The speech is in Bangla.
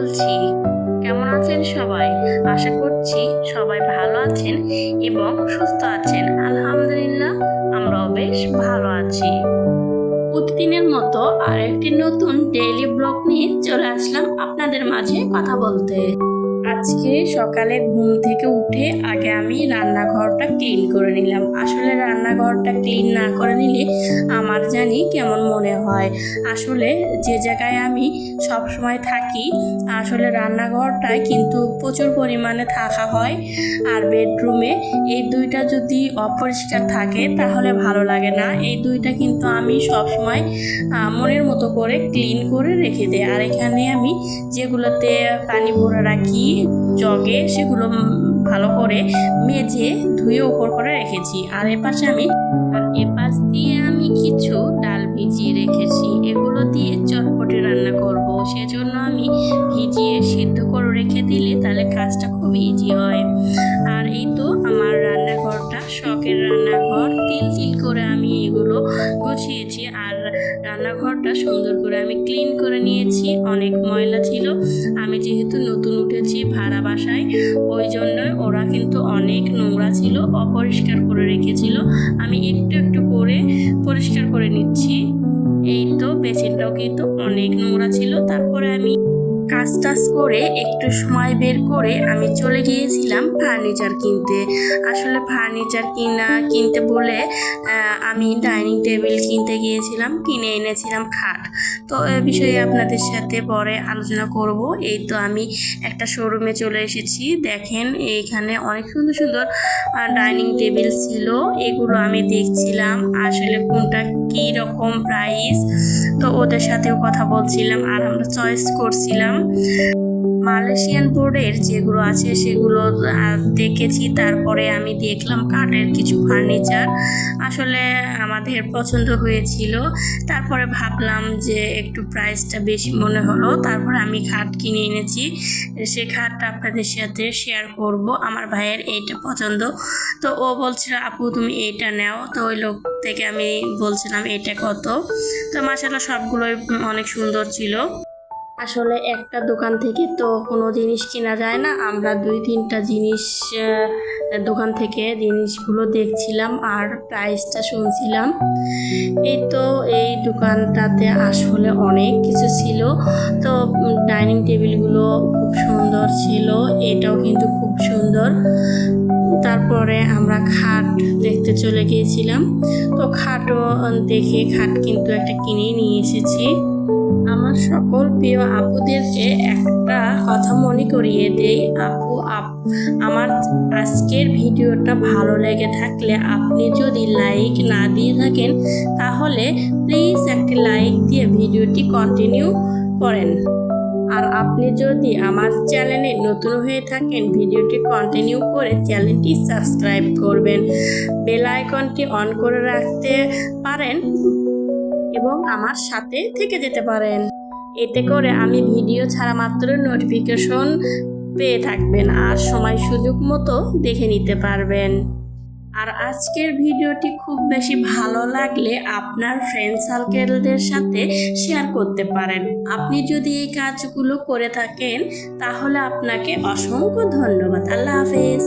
বলছি। কেমন আছেন সবাই? আশা করছি সবাই ভালো আছেন এবং সুস্থ আছেন। আলহামদুলিল্লাহ, আমরাও বেশ ভালো আছি। প্রতিদিনের মতো আর একটি নতুন ডেইলি ব্লগ নিয়ে চলে আসলাম আপনাদের মাঝে কথা বলতে। আজকে সকালে ঘুম থেকে উঠে আগে আমি রান্নাঘরটা ক্লিন করে নিলাম। আসলে রান্নাঘরটা ক্লিন না করে নিলে আমার জানি কেমন মনে হয়। আসলে যে জায়গায় আমি সব সময় থাকি, আসলে রান্নাঘরটায় কিন্তু প্রচুর পরিমাণে থাকা হয়। আর বেডরুমে এই দুইটা যদি অপরিষ্কার থাকে, তাহলে ভালো লাগে না। এই দুইটা কিন্তু আমি সব সময় মনের মতো করে ক্লিন করে রেখে দিই। আর এখানে আমি যেগুলোতে পানি ভরে রাখি জগে সেগুলো ভালো করে মেজে ধুয়ে উপর করে রেখেছি। আর এপাশে আমি এপাশ দিয়ে আমি কিছু ডাল ভিজিয়ে রেখেছি। এগুলো দিয়ে চটপটে রান্না করব। সেজন্য আমি ভিজিয়ে সিদ্ধ করে রেখে দিলে তাহলে কাজটা খুব ইজি হয়। আর এই তো আমার রান্নাঘরটা, শখের রান্নাঘর। তিল তিল করে আমি এগুলো গুছিয়েছি। আর রান্নাঘরটা সুন্দর করে আমি ক্লিন করে নিয়েছি। অনেক ময়লা ছিল। আমি যেহেতু নতুন বাসায় ওই জন্যই ওরা কিন্তু অনেক নোংরা ছিল, অপরিষ্কার করে রেখেছিল। আমি একটু একটু করে পরিষ্কার করে নিচ্ছি। এই তো, বেসিনটাও কিন্তু অনেক নোংরা ছিল। তারপরে আমি কাজ টাজ করে একটু সময় বের করে আমি চলে গিয়েছিলাম ফার্নিচার কিনতে। আসলে ফার্নিচার কিনা, কিনতে বলে আমি ডাইনিং টেবিল কিনতে গিয়েছিলাম, কিনে এনেছিলাম খাট। তো এ বিষয়ে আপনাদের সাথে পরে আলোচনা করব। এই তো আমি একটা শোরুমে চলে এসেছি। দেখেন, এইখানে অনেক সুন্দর সুন্দর ডাইনিং টেবিল ছিল। এগুলো আমি দেখছিলাম, আসলে কোনটা রকম প্রাইস তো ওদের সাথেও কথা বলছিলাম আর আমরা চয়েস করছিলাম। মালয়েশিয়ান বোর্ডের যেগুলো আছে সেগুলো দেখেছি। তারপরে আমি দেখলাম কাঠের কিছু ফার্নিচার। আসলে আমাদের পছন্দ হয়েছিল। তারপরে ভাবলাম যে একটু প্রাইসটা বেশি মনে হলো। তারপরে আমি খাট কিনে এনেছি। সে খাটটা আপনাদের সাথে শেয়ার করব। আমার ভাইয়ের এইটা পছন্দ। তো ও বলছিল, আপু, তুমি এইটা নাও। তো ওই লোক থেকে আমি বলছিলাম এটা কত? তো মাসাল্লাহ সবগুলোই অনেক সুন্দর ছিল। আসলে একটা দোকান থেকে তো কোনো জিনিস কেনা যায় না। আমরা দুই তিনটা জিনিস দোকান থেকে জিনিসগুলো দেখছিলাম আর প্রাইসটা শুনছিলাম। এই তো এই দোকানটাতে আসলে অনেক কিছু ছিল। তো ডাইনিং টেবিলগুলো খুব সুন্দর ছিল, এটাও কিন্তু খুব সুন্দর। তারপরে আমরা খাট দেখতে চলে গিয়েছিলাম। তো খাটও দেখে খাট কিন্তু একটা কিনে নিয়ে এসেছি। আমার সকল প্রিয় আপুদেরকে একটা কথা মনে করিয়ে দেই। আপু, আপ, আমার আজকের ভিডিওটা ভালো লেগে থাকলে আপনি যদি লাইক না দিয়ে থাকেন, তাহলে প্লিজ একটি লাইক দিয়ে ভিডিওটি কন্টিনিউ করেন। আর আপনি যদি আমার চ্যানেলে নতুন হয়ে থাকেন, ভিডিওটি কন্টিনিউ করে চ্যানেলটি সাবস্ক্রাইব করবেন। বেল আইকনটি অন করে রাখতে পারেন। এবং আমার সাথে থেকে যেতে পারেন। এতে করে আমি ভিডিও ছাড়া মাত্র নোটিফিকেশন পেয়ে থাকবেন আর সময় সুযোগ মতো দেখে নিতে পারবেন। আর আজকের ভিডিওটি খুব বেশি ভালো লাগলে আপনার ফ্রেন্ড সার্কেলদের সাথে শেয়ার করতে পারেন। আপনি যদি এই কাজগুলো করে থাকেন, তাহলে আপনাকে অসংখ্য ধন্যবাদ। আল্লাহ হাফেজ।